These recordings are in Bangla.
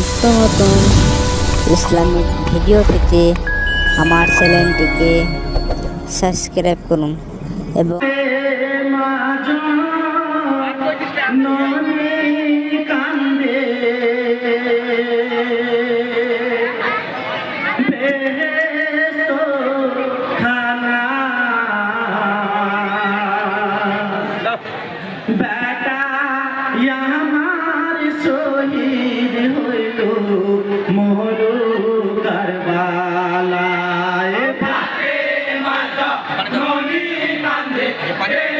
নিত্য নতুন ইসলামিক ভিডিও পেতে আমার চ্যানেলটিকে সাবস্ক্রাইব করুন এবং Panitia. Panitia. Panitia.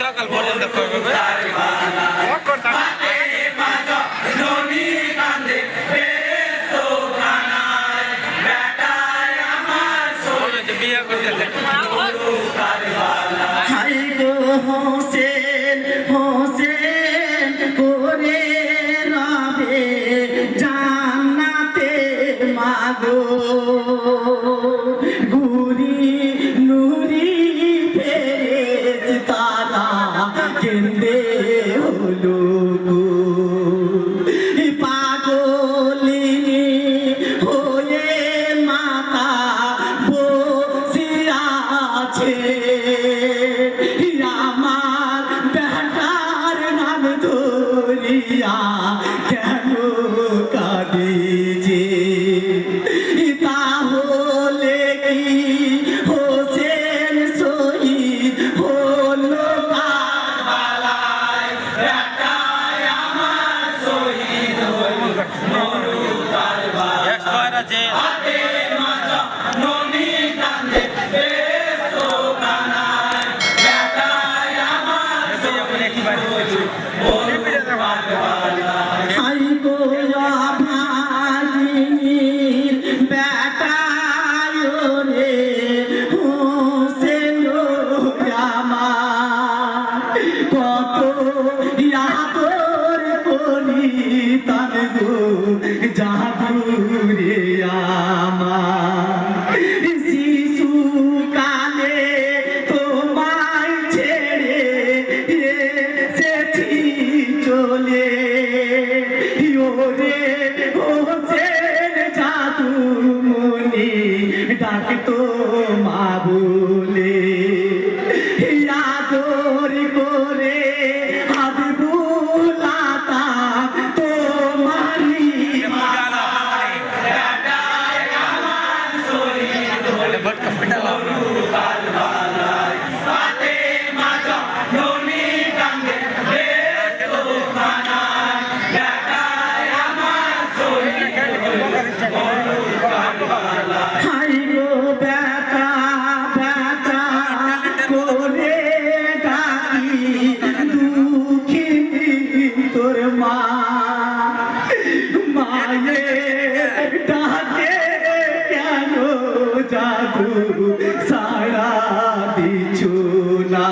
Sakal the Depot. কিছু না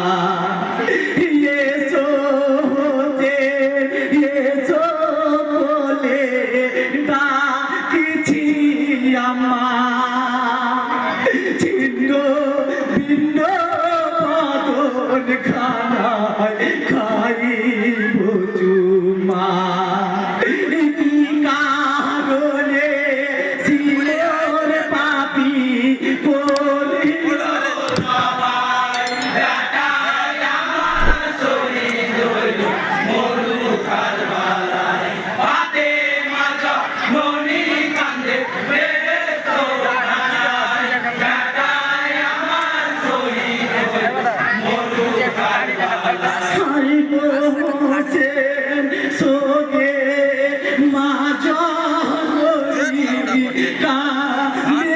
का।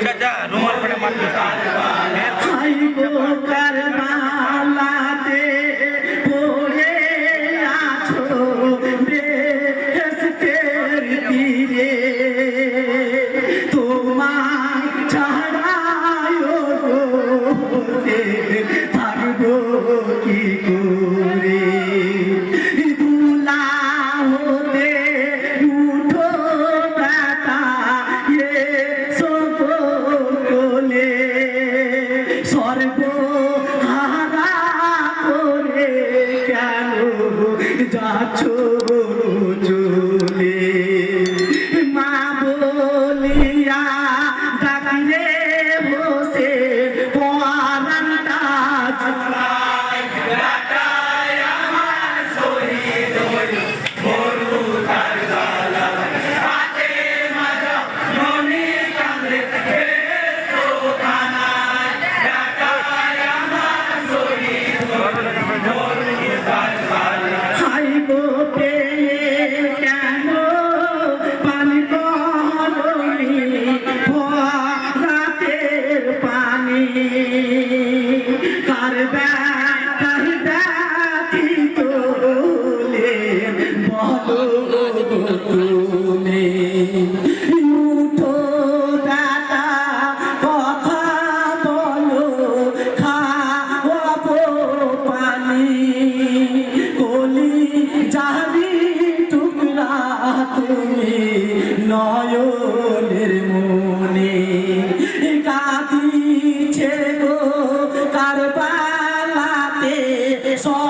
ಗಜ ರೂಮರ್ಪಣೆ ಮಾಡ್ತೀವಿ আছো? It's all